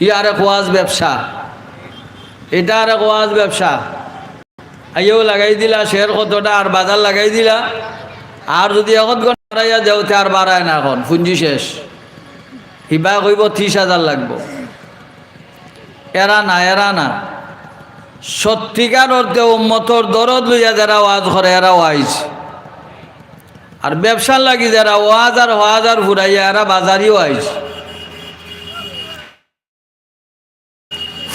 ই আর এক ওয়াজ ব্যবসা। এটা আর এক ওয়াজ ব্যবসা। আইও লাগাই দিলা, শেয়ার কতটা, আর বাজার লাগাই দিলা। আর যদি এখন বাড়াইয়া যাওতে আর বাড়ায় না এখন, পুঞ্জি শেষ। হিবা কইব ত্রিশ হাজার লাগবো। এরা না এরা না। সত্যিকার অর্থে উম্মতর দরদ লইয়া যারা ওয়াজ করে, এরা ওয়াইজ। আর ব্যবসার লাগি যারা ওয়াজ আর ওয়াজ আর ফুরাইয়া, এরা বাজারি ওয়াইজ।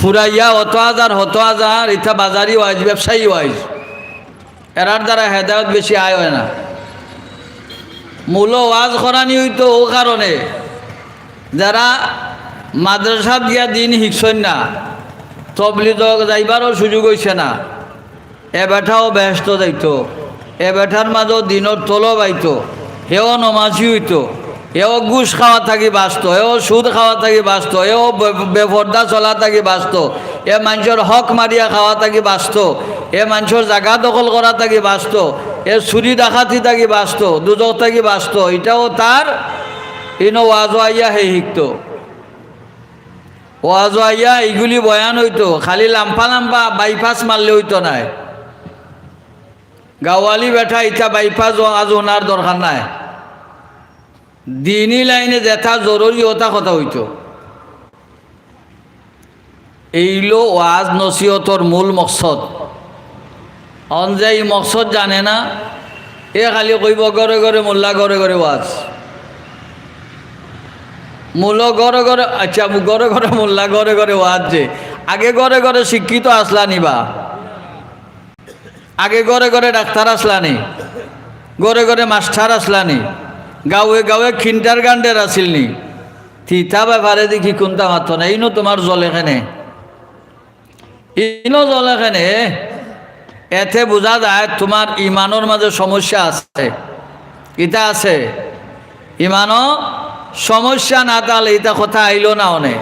ফুরাইয়া অত হাজার হত হাজার ইথা বাজারি ওয়াইজ ব্যবসায়ী ওয়াইজ এরার দ্বারা হেদায়ত বেশি আয় হয় না। মূল ওয়াজ করানি হইতো ও কারণে। যারা মাদ্রাসাত দিয়া দিন শিখছেন না তবলিদ যাইবারও সুযোগ হয়েছে না। এ ব্যস্ত যাইতো। এ বেঠার মাজত দিনের তলব বাইতো হেও নমাজি হইতো। এও গুছ খাওয়া থাকি বাঁচত এও সুদ খাওয়া থাকি বাঁচত এও বে- বেপর্দা চলা থাকি বাঁচত এ মানুষের হক মারিয়া খাওয়া থাকি বাঁচত এ মানুষের জাগা দখল করা থাকি বাঁচত এ চুরি ডাকাতি থাকি বাঁচত দুজক থাকি বাঁচত এটাও তার ইনো ওয়াজ আইয়া হে শিখতো ওয়াজ আইয়া এইগুলি বয়ান হইতো, খালি লাম্পা লাম্পা বাইপাস মারলে হইতো নাই। গাওয়ালি বেঠা ইটা বাইপাস আজ ওনার দরকার নাই। দিনই লাইনে যেটা জরুরি ওটা কথা হইতো। এইলো ওয়াজ নসিহতর মূল মকসদ। অন যে এই মকসদ জানে না, এ খালি কইব ঘরে ঘরে মোল্লা ঘরে ঘরে ওয়াজ। মূল ঘরে ঘরে আচ্ছা ঘরে ঘরে মোল্লা ঘরে ঘরে ওয়াজ যে, আগে ঘরে ঘরে শিক্ষিত আসলা নিবা আগে ঘরে ঘরে ডাক্তার আসলানি ঘরে ঘরে মাস্টার আসলানি গাঁৱে গাঁৱে খিন্টার গান্ডের আছিল নি? থিতা ব্যাপারে দেখি কোনটা মাত্র না ইনো তোমার জল এখানে? ইনো জল এখানে? এতে বোঝা যায় তোমার ইমানোর মাঝে সমস্যা আছে। ইটা আছে। ইমানও সমস্যা না তাহলে ইটা কথা আইলো না অনেক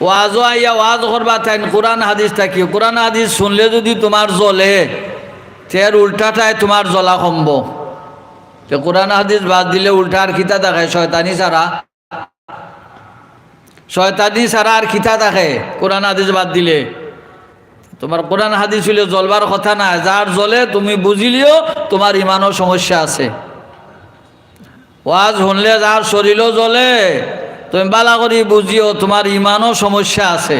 ওয়াজও আইয়া ওয়াজ করবা তাই কোরআন হাদিস থাকি। কোরআন হাদিস শুনলে যদি তোমার জ্বলে তের উল্টাটায় তোমার জ্বলা কমব। তে কোরআন হাদিস বাদ দিলে উল্টা আর খিতা দেখায় শয়তানি ছাড়া। শয়তানি ছাড়া আর খিতা দেখে কোরআন হাদিস বাদ দিলে। তোমার কোরআন হাদিস হইলে জ্বলবার কথা না, যার জ্বলে তুমি বুঝিলেও তোমার ইমানও সমস্যা আছে। ওয়াজ শুনলে যার শরীরও জ্বলে, তুমি বালা করি বুঝিও তোমার ইমানও সমস্যা আছে।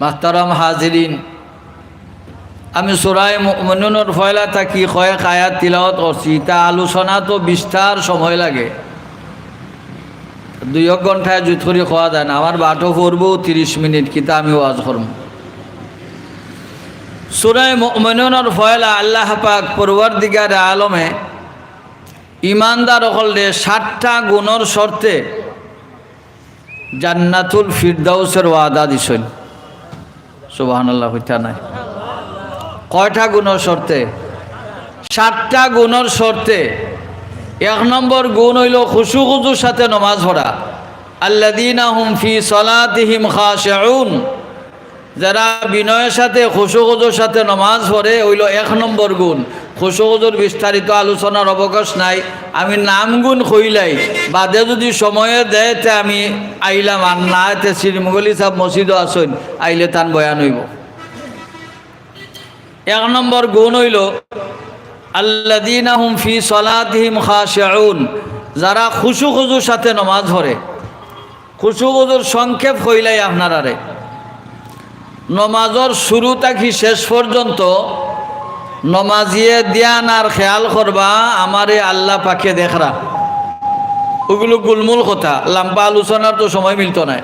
মাস্তারাম হাজিরিন আমি সুরাই মনুনের ফয়লা থাকি, কয়েক আয়াত তিলাওয়াত করছি। তা আলোচনা তো বিস্তার সময় লাগে। দুই এক ঘন্টায় জুত করে খাওয়া না। আমার বাটো করব তিরিশ মিনিট, কিতা আমি ওয়াজ করব সুরাই মনুনের ফয়লা আল্লাহ পাক পরওয়ার দিগার আলমে ইমানদার হলে ষাটটা গুণর শর্তে জান্নাতুল ফিরদাউসের ওয়াদা দিছেন। আল্লাহ হইতা নাই। কয়টা গুণর শর্তে? সাতটা গুণর শর্তে। এক নম্বর গুণ হইল খুশু খুজুর সাথে নমাজ পড়া আল্লাদিনা হুম ফি সলাতিহিম খাশিউন। যারা বিনয়ের সাথে খুশুগুজোর সাথে নমাজ পড়ে, হইল এক নম্বর গুণ। খুশুগুজোর বিস্তারিত আলোচনার অবকাশ নাই। আমি নাম গুণ কইলাই। বাদে যদি সময়ে দেয় আমি আইলাম। আর না, তে শ্রীমগলি সাহেব মসজিদও আসুন, আইলে তান বয়ান হইব। এক নম্বর গুণ হইল আল্লাদিনাহুম ফি সলাতিহিম খাশিউন, যারা খুশু খুজুর সাথে নমাজ ধরে। খুশু খুজুর সংক্ষেপ কইলাই আপনারারে নমাজর শুরু থাকি শেষ পর্যন্ত নমাজিয়ে ধ্যান আর খেয়াল করবা, আমারে আল্লাহ পাকে দেখরা। ওগুলো গুলমুল কথা, লাম্বা আলোচনার তো সময় মিলত নাই।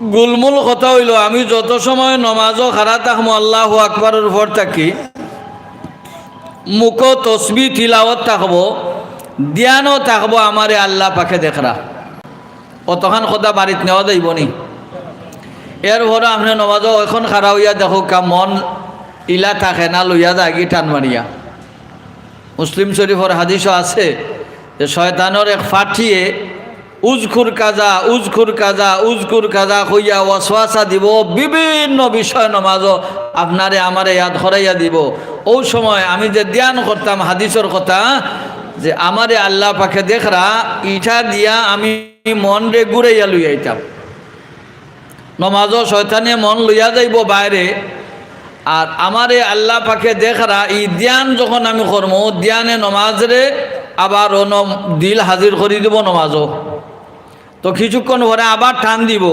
গুলমুল কথা হইল, আমি যত সময় নমাজও খারা থাকব আল্লাহ আকবরের উপর থাকি মুখ তসবি তিলাওয়াত থাকব, ধ্যানও থাকব, আমারে আল্লাহ পাখে দেখরা। অতখান কথা বাড়িত নেওয়া যাইব নি এর ভরে আপনি নমাজও এখন খারা হইয়া দেখো কা মন ইলা থাকে না, লইয়া কি টান মারিয়া। মুসলিম শরীফর হাদিসও আছে যে, শয়তানোর এক ফাটিয়ে উজখুর কাজা উজখুর কাজা উজকুর কাজা হইয়া ওয়াসওয়াসা দিব, বিভিন্ন বিষয় নমাজও আপনারে আমারে ইয়াদ হরাইয়া দিব। ও সময় আমি যে ধ্যান করতাম, হাদিসের কথা, যে আমারে আল্লাহ পাখে দেখরা, ইটা দিয়া আমি মন রে ঘুরাইয়া লইয়াইতাম নমাজও শয়তানে মন লইয়া যাইব বাইরে। আর আমারে আল্লাহ পাখে দেখরা ই ধ্যান যখন আমি করব ধ্যানে নমাজরে আবার দিল হাজির করে দিব নমাজও। তো কিছুক্ষণ পরে আবার টান দিব,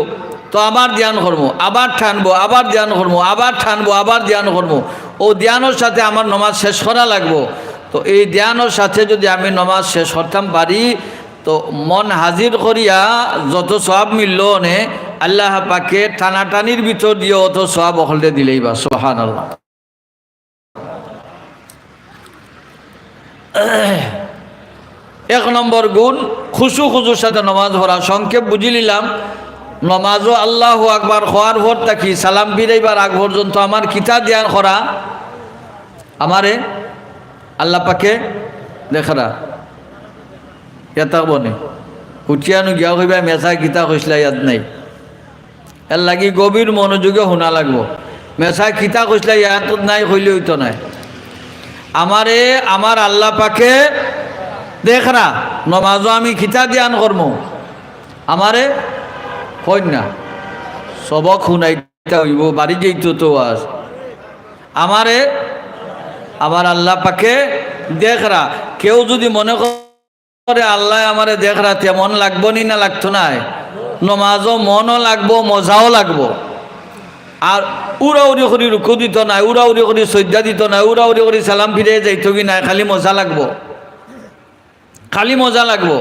তো আবার ধ্যান করব, আবার ঠানবো, আবার ধ্যান করব, আবার ঠানবো, আবার ধ্যান করব। ও ধ্যানের সাথে আমার নমাজ শেষ করা লাগবো। তো এই ধ্যানের সাথে যদি আমি নমাজ শেষ করতাম পারি, তো মন হাজির করিয়া যত সব মিলল নে, আল্লাহ পাকে টানাটানির ভিতর দিয়ে অত সব অকলতে দিলেই বা সোহান আল্লাহ এক নম্বর গুণ, খুশু খুশুর সাথে নমাজ পড়া সংক্ষেপ বুঝি নিলাম। নমাজও আল্লাহ আকবার হওয়ার ভোর থাকি সালাম ফিরাইবার আগ পর্যন্ত আমার কিতা ধ্যান করা। আমারে আল্লাহ পাকে দেখারা এটা বনে উঠিয়ানো গিয়া হইবা মেচা কিতা কইসলা ইয়াদ নাই। এর লাগি গভীর মনোযোগে শুনা লাগবো। মেচা কিতা কইসলা ইয়াত নাই কইলে হইতো নাই। আমারে, আমার আল্লাহ পাকে দেখরা নমাজও আমি খিতা ধ্যান কর্ম। আমারে কন্যা সবক শুনাইতে হইব, বাড়ি যেইতো তো আজ। আমারে আমার আল্লাহ পাকে দেখরা কেউ যদি মনে করে আল্লাহ আমারে দেখরা তেমন লাগবো নি না লাগতো না নমাজও মনও লাগবো, মজাও লাগবো। আর উড়াউড়ি করি রুকু দিত নাই, উড়াউড়ি করি সজ্জা দিত নাই, উড়াউড়ি করি সালাম ফিরে যাইত কি নাই, খালি মজা লাগবো। খালি মজা লাগবো।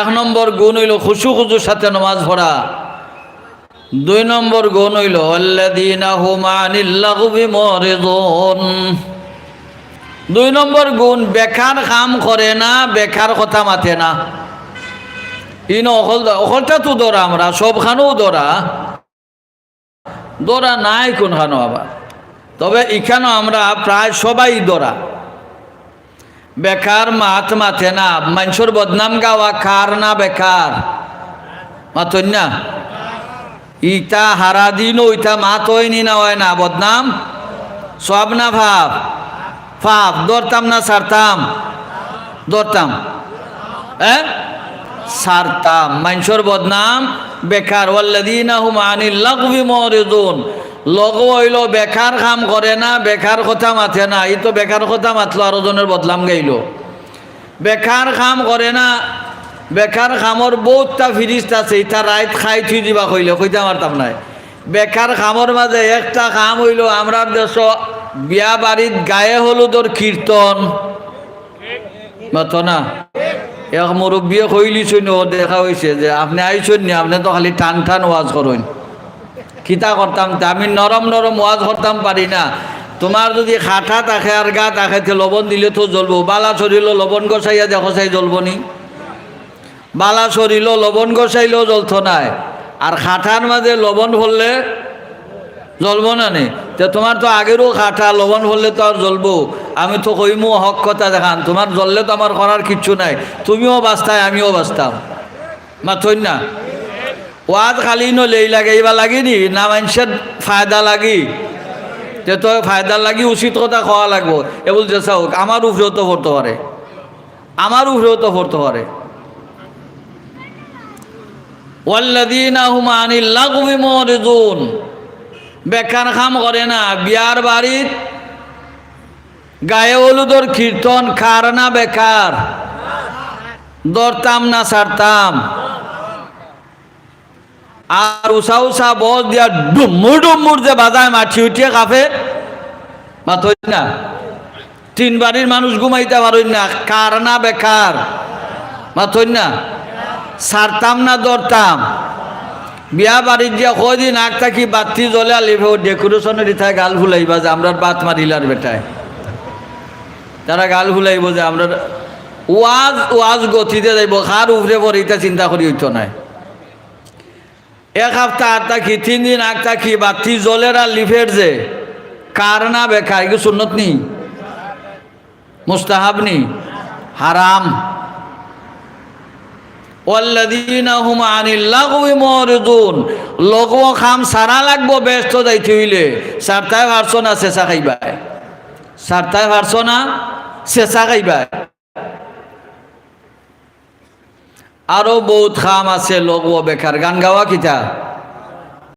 এক নম্বর গুণ হইল খুশু খুশুর সাথে নমাজ পড়া। দুই নম্বর গুণ হইল দুই নম্বর গুণ, বেকার কাম করে না, বেকার কথা মাতে না। ইন অকল অকলটা তো দৌড়া আমরা, সবখানেও দৌড়া। দৌড়া নাই কোনখানো আবার। তবে এখানেও আমরা প্রায় সবাই দৌড়া। বেকার মাত মাথে না, মানুষের বদনাম গাওয়া কার না বেকার? মাতন না? ইটা হারা দিন ওইটা মাত হয়নি না হয় না, বদনাম? সব না ভাব? ফাপ দরতাম না সারতাম? দরতাম হ্যাঁ সারতাম। মানুষের বদনাম বেকার। ওয়াল্লাদিনা হুম আনিল্লাগবি মরিদুন। লগ হইল বেকার কাম করে না বেকার কথা মাথে না। ই তো বেকার কথা মাতলো, আরও জনের বদলাম গাইল। বেকার কাম করে না বেকার কামর বহুতটা ফিরিস্ত আছে ইটা রাইত খাই থুই দিবা কইলে, কইতে পারতাম নাই। বেকার কামর মাঝে একটা কাম হইল, আমরার দেশ বিয়া বাড়িত গায়ে হলুদর কীর্তন না? এক মুরব্বীয়ে কইলিছুন দেখা হয়েছে যে, আপনি আইসুন নি, আপনি তো খালি টান টান ওয়াজ করুন কিতা করতাম? আমি নরম নরম ওয়াজ করতাম, পারি না। তোমার যদি খাঠা থাকে আর গা তাকে লবণ দিলে তো জ্বলবো। বালা চরিল লবণ গছাইয়া দেখো চাই জ্বলব নি। বালা চরিল লবণ গছাইলেও জ্বলতো নাই। আর খাঠার মাঝে লবণ ভরলে জ্বলব না নে? তে তোমার তো আগেরও খাঠা লবণ ভরলে তো আর জ্বলবো। আমি তো কইমু, হক কথা দেখান, তোমার জ্বললে তো আমার করার কিচ্ছু নাই। তুমিও বাঁচতাই, আমিও বাঁচতাম। মাথই না? ওয়াজ খালি নলেই লাগে, এইবা লাগেনি না? মানুষের ফায়দা লাগি? তে তো ফায়দা লাগি, উচিত কথা খাওয়া লাগবো। এ বলছে চাও আমার উপরেও তো পড়তে পারে আমার উপরেও তো পড়তে পারে বেকার খাম করে না বিয়ার বাড়িত গায়ে হলুদর কীর্তন খার না বেকার দরতাম না সারতাম আর উষা উষা বস দিয়া ডুমুর ডুমুর যে বাজায় মাঠি উঠিয়ে কাফে। মাথই না, তিন বাড়ির মানুষ ঘুমাইতে পারই না, কার না বেকার? মাথই না, সারতাম না দরতাম বিয়া বাড়ির দিয়া কদিন আগ থাকি বাতি জ্বলে আলিবে ডেকোরেশনের ইথায় গাল ফুলাইবা যে আমরা বাত মারিলার বেটায়। তারা গাল ফুলাইব যে আমরা ওয়াজ ওয়াজ গতিতে যাইব খার উপরে পরে এটা চিন্তা করি হইতো নাই। এক সপ্তাহ আট থাকি, তিন দিন আগ থাকি বাতি জ্বলের আর লিফের যে কার না বেকার এগুলো সুন্নত নি? মুস্তাহাব নি? হারাম। খাম ব্যস্ত সারতায় পারছ না খাইবাই আরও বহুত খাম আছে লোক বেকার গান গাওয়া কিতা?